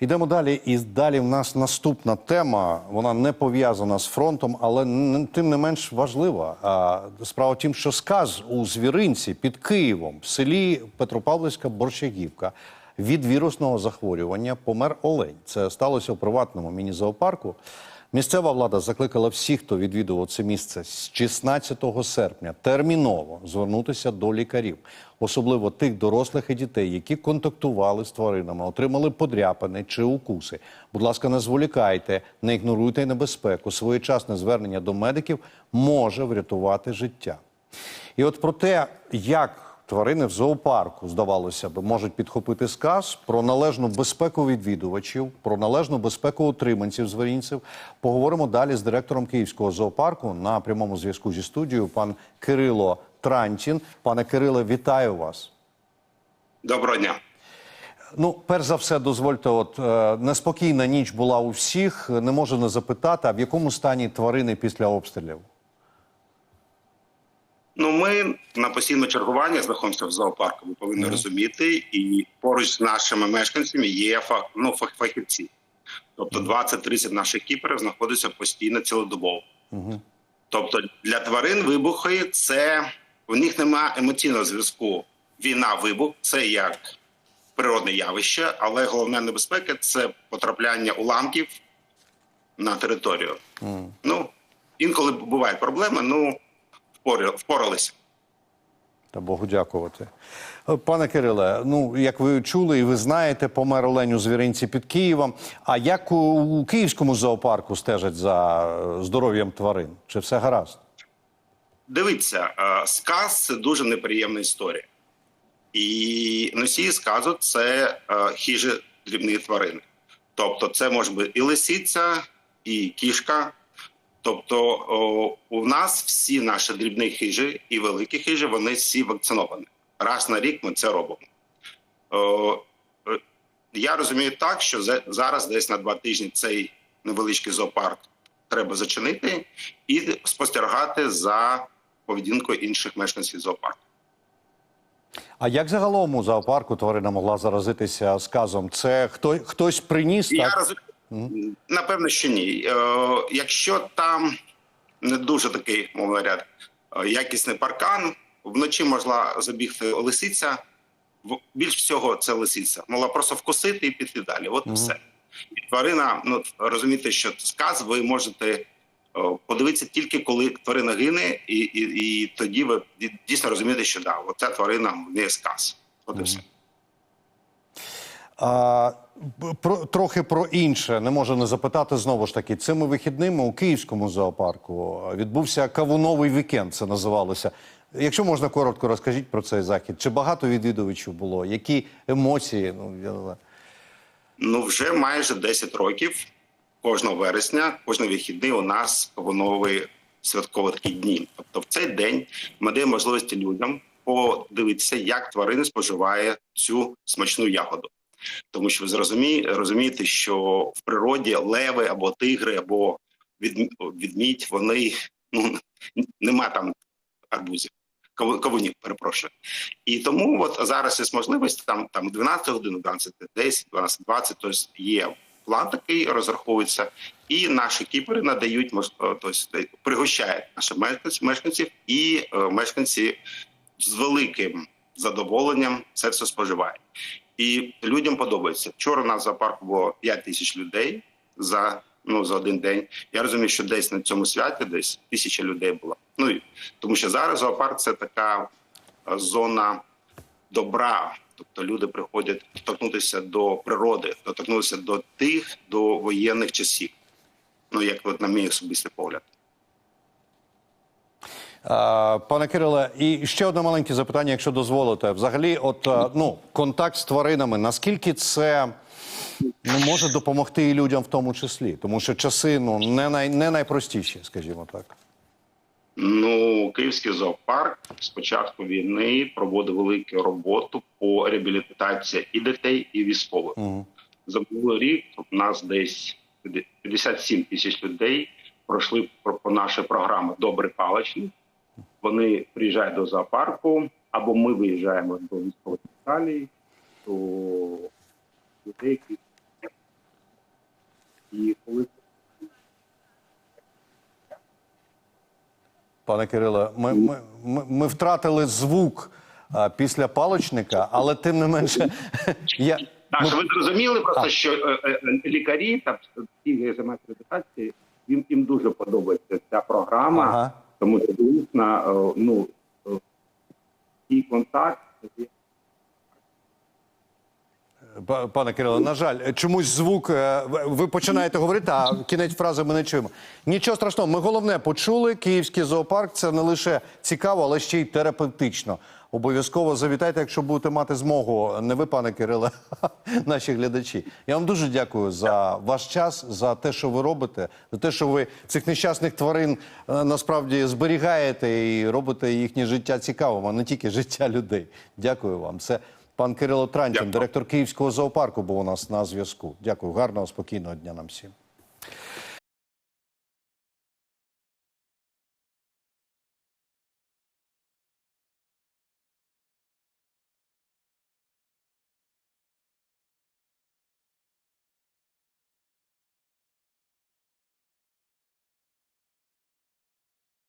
Йдемо далі, і далі в нас наступна тема. Вона не пов'язана з фронтом, але тим не менш важлива. Справа в тім, що сказ у звіринці під Києвом, в селі Петропавлівська Борщагівка, від вірусного захворювання помер олень. Це сталося у приватному міні-зоопарку. Місцева влада закликала всіх, хто відвідував це місце з 16 серпня, терміново звернутися до лікарів, особливо тих дорослих і дітей, які контактували з тваринами, отримали подряпини чи укуси. Будь ласка, не зволікайте, не ігноруйте небезпеку. Своєчасне звернення до медиків може врятувати життя. І от про те, як тварини в зоопарку, здавалося б, можуть підхопити сказ про належну безпеку відвідувачів, про належну безпеку утриманців звірінців. Поговоримо далі з директором Київського зоопарку на прямому зв'язку зі студією, пан Кирило Трантін. Пане Кириле, вітаю вас. Доброго дня. Ну, перш за все, дозвольте, от е, неспокійна ніч була у всіх. Не можу не запитати, а в якому стані тварини після обстрілів? Ну, ми на постійному чергуванні знаходимося в зоопарку. Ви повинні розуміти, і поруч з нашими мешканцями є ну, фах- фахівці. Тобто 20-30 наших кіперів знаходяться постійно цілодобово. Тобто для тварин вибухи це в них немає емоційного зв'язку. Війна, вибух це як природне явище, але головна небезпека це потрапляння уламків на територію. Ну інколи бувають проблеми. Ну впоралися. Та Богу дякувати. Е, Пане Кириле, ну як ви чули і ви знаєте, помер олень у звіринці під Києвом. А як у, у київському зоопарку стежать за е, здоров'ям тварин? Чи все гаразд? Дивіться, е, сказ це дуже неприємна історія. І носії сказу це хижі дрібні тварини. Тобто, це може бути і лисиця, і кішка. Тобто, о, у нас всі наші дрібні хижі і великі хижі, вони всі вакциновані. Раз на рік ми це робимо. О, е, я розумію так, що зараз десь на два тижні цей невеличкий зоопарк треба зачинити і спостерігати за поведінкою інших мешканців зоопарку. А як загалом у зоопарку тварина могла заразитися сказом? Це хто, хтось приніс? Я Так? розумію, напевно, що ні. Е, якщо там не дуже такий, мовно говоря, е, якісний паркан, вночі могла забігти лисиця. Більш всього, це лисиця. Могла просто вкусити і піти далі. От і все. І тварина, ну розумієте, що сказ ви можете е, подивитися тільки коли тварина гине, і, і, і тоді ви дійсно розумієте, що да, оця тварина в неї сказ. От і все. А, про, трохи про інше не можу не запитати знову ж таки. Цими вихідними у київському зоопарку відбувся кавуновий вікенд. Це називалося. Якщо можна коротко розкажіть про цей захід. Чи багато відвідувачів було? Які емоції? Ну я. Ну, вже майже 10 років кожного вересня, кожного вихідний у нас новий святкові такі дні. Тобто, в цей день ми даємо можливості людям подивитися, як тварини споживає цю смачну ягоду. Тому що ви зрозумі, розумієте, що в природі леви або тигри, або відм- відмідь, вони ну нема там арбузів, каву- кавунів, перепрошую. І тому от зараз є можливість там там 12 годин, 12, 10, 12, 20, тобто є план такий, розраховується, і наші кіпери надають е, тобто, пригощають наших мешканців, мешканців і е, мешканці з великим задоволенням це все споживають. І людям подобається. Вчора у нас зоопарку було 5 тисяч людей за ну за один день. Я розумію, що десь на цьому святі десь тисяча людей було. Ну тому що зараз зоопарк це така е, зона добра. Тобто люди приходять доторкнутися до природи, доторкнутися до тих до воєнних часів. Ну як от на мій особистий погляд. А, Пане Кириле, і ще одне маленьке запитання, якщо дозволите. Взагалі, от е, ну, контакт з тваринами, наскільки це ну, може допомогти і людям в тому числі? Тому що часи ну не най не найпростіші, скажімо так. Ну, Київський зоопарк з початку війни проводив велику роботу по реабілітації і дітей, і військових. За минулий рік у нас десь 57 тисяч людей пройшли по нашій програмі Добрий паличник. Вони приїжджають до зоопарку, або ми виїжджаємо до військових Італії, до людей, які І коли Пане Кириле, ми, ми, ми, ми втратили звук а, після палочника, але тим не менше, я, Так, щоб ви зрозуміли, просто А. що е, е, е, лікарі та ті займаються їм, їм дуже подобається ця програма, Ага. Тому що дійсно, е, ну, е, і контакт. Пане Кирило, на жаль, чомусь звук. е, Ви починаєте говорити, а кінець фрази ми не чуємо. Нічого страшного. Ми головне почули. Київський зоопарк це не лише цікаво, але ще й терапевтично. Обов'язково завітайте, якщо будете мати змогу. Не ви, пане Кириле, наші глядачі. Я вам дуже дякую за ваш час, за те, що ви робите, за те, що ви цих нещасних тварин е, насправді зберігаєте і робите їхнє життя цікавим, а не тільки життя людей. Дякую вам. Це Пан Кирило Трантін, директор Київського зоопарку, був у нас на зв'язку. Дякую, гарного, спокійного дня нам всім.